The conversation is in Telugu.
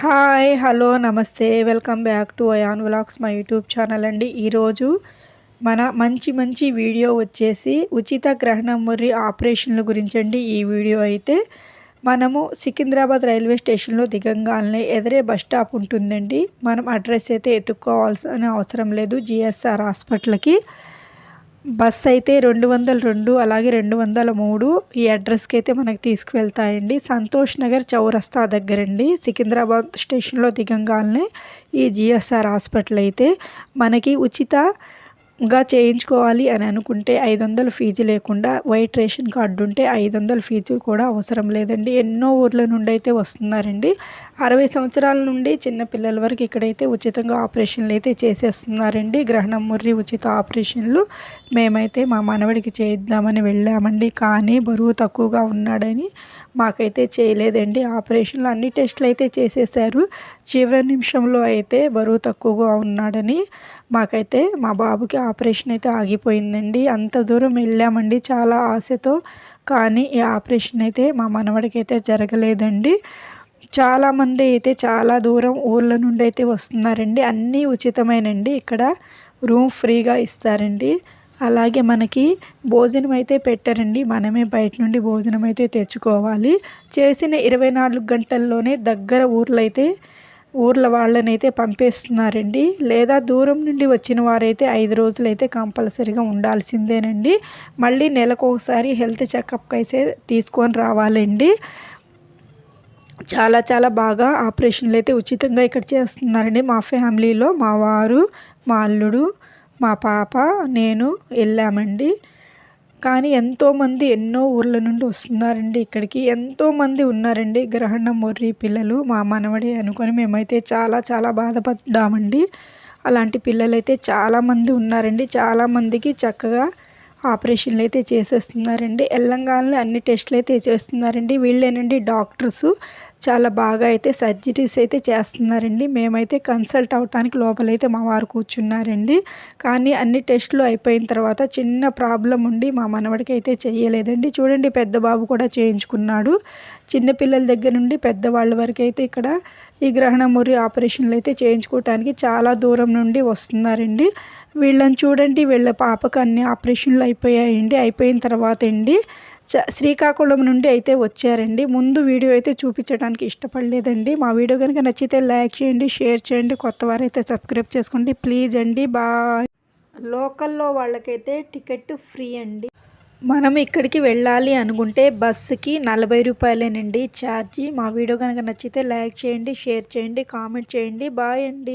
హాయ్ హలో నమస్తే. Welcome back to Ayaan vlogs మా యూట్యూబ్ ఛానల్ అండి. ఈరోజు మన మంచి మంచి వీడియో వచ్చేసి ఉచిత గ్రహణం మరి ఆపరేషన్ల గురించి అండి. ఈ వీడియో అయితే మనము సికింద్రాబాద్ రైల్వే స్టేషన్లో దిగంగానే ఎదురే బస్ స్టాప్ ఉంటుందండి. మనం అడ్రస్ అయితే ఎత్తుక్కోవాల్సిన అవసరం లేదు. జిఎస్ఆర్ హాస్పిటల్కి. బస్ అయితే రెండు వందల రెండు అలాగే రెండు వందల మూడు ఈ అడ్రస్కి అయితే మనకి తీసుకువెళ్తాయండి. సంతోష్ నగర్ చౌరస్తా దగ్గరండి. సికింద్రాబాద్ స్టేషన్లో దిగంగానే ఈ జిఎస్ఆర్ హాస్పిటల్ అయితే మనకి ఉచిత గా చేయించుకోవాలి అని అనుకుంటే ఐదు వందల ఫీజు లేకుండా వైట్ రేషన్ కార్డు ఉంటే ఐదు వందల ఫీజు కూడా అవసరం లేదండి. ఎన్నో ఊర్ల నుండి అయితే వస్తున్నారండి. అరవై సంవత్సరాల నుండి చిన్న పిల్లల వరకు ఇక్కడైతే ఉచితంగా ఆపరేషన్లు అయితే చేసేస్తున్నారండి. గ్రహణం ముర్రి ఉచిత ఆపరేషన్లు మేమైతే మా మనవడికి చేద్దామని వెళ్ళామండి. కానీ బరువు తక్కువగా ఉన్నాడని మాకైతే చేయలేదండి. ఆపరేషన్లు అన్ని టెస్టులు అయితే చేసేసారు చివరి నిమిషంలో అయితే బరువు తక్కువగా ఉన్నాడని మాకైతే మా బాబుకి ఆపరేషన్ అయితే ఆగిపోయిందండి. అంత దూరం వెళ్ళామండి చాలా ఆశతో. కానీ ఈ ఆపరేషన్ అయితే మా మనవడికైతే జరగలేదండి. చాలామంది అయితే చాలా దూరం ఊర్ల నుండి అయితే వస్తున్నారండి. అన్నీ ఉచితమేనండి. ఇక్కడ రూమ్ ఫ్రీగా ఇస్తారండి. అలాగే మనకి భోజనం అయితే పెట్టారండి. మనమే బయట నుండి భోజనం అయితే తెచ్చుకోవాలి. చేసిన ఇరవై నాలుగు గంటల్లోనే దగ్గర ఊర్లైతే ఊర్ల వాళ్ళనైతే పంపిస్తున్నారండి. లేదా దూరం నుండి వచ్చిన వారైతే ఐదు రోజులు అయితే కంపల్సరీగా ఉండాల్సిందేనండి. మళ్ళీ నెలకు ఒకసారి హెల్త్ చెకప్కి అయితే తీసుకొని రావాలండి. చాలా చాలా బాగా ఆపరేషన్లు అయితే ఉచితంగా ఇక్కడ చేస్తున్నారండి మా ఫ్యామిలీలో. మా వారు మా అల్లుడు మా పాప నేను వెళ్ళామండి. కానీ ఎంతోమంది ఎన్నో ఊర్ల నుండి వస్తున్నారండి ఇక్కడికి. ఎంతోమంది ఉన్నారండి గ్రహణం మొర్రి పిల్లలు మా మనవడి అనుకొని మేమైతే చాలా చాలా బాధపడ్డామండి. అలాంటి పిల్లలైతే చాలామంది ఉన్నారండి. చాలామందికి చక్కగా ఆపరేషన్లు అయితే చేసేస్తున్నారండి. ఎల్లంగానే అన్ని టెస్టులు అయితే చేస్తున్నారండి. వీళ్ళేనండి డాక్టర్సు. చాలా బాగా అయితే సర్జరీస్ అయితే చేస్తున్నారండి. మేమైతే కన్సల్ట్ అవటానికి లోపలైతే మా వారు కూర్చున్నారండి. కానీ అన్ని టెస్టులు అయిపోయిన తర్వాత చిన్న ప్రాబ్లం ఉండి మా మనవడికి అయితే చేయలేదండి చూడండి పెద్ద బాబు కూడా చేయించుకున్నాడు. చిన్నపిల్లల దగ్గర నుండి పెద్దవాళ్ళ వరకు అయితే ఇక్కడ ఈ గ్రహణమురి ఆపరేషన్లు అయితే చేయించుకోవటానికి చాలా దూరం నుండి వస్తున్నారండి. వీళ్ళని చూడండి వీళ్ళ పాపకు అన్ని ఆపరేషన్లు అయిపోయాయండి. అయిపోయిన తర్వాత అండి శ్రీకాకుళం నుండి అయితే వచ్చారండి. ముందు వీడియో అయితే చూపించడానికి ఇష్టపడలేదండి. మా వీడియో కనుక నచ్చితే లైక్ చేయండి షేర్ చేయండి కొత్త వారైతే సబ్స్క్రైబ్ చేసుకోండి. ప్లీజ్ అండి బాయ్. లోకల్లో వాళ్ళకైతే టికెట్ ఫ్రీ అండి. మనం ఇక్కడికి వెళ్ళాలి అనుకుంటే బస్సుకి నలభై రూపాయలేనండి ఛార్జీ. మా వీడియో కనుక నచ్చితే లైక్ చేయండి షేర్ చేయండి కామెంట్ చేయండి. బాయ్ అండి.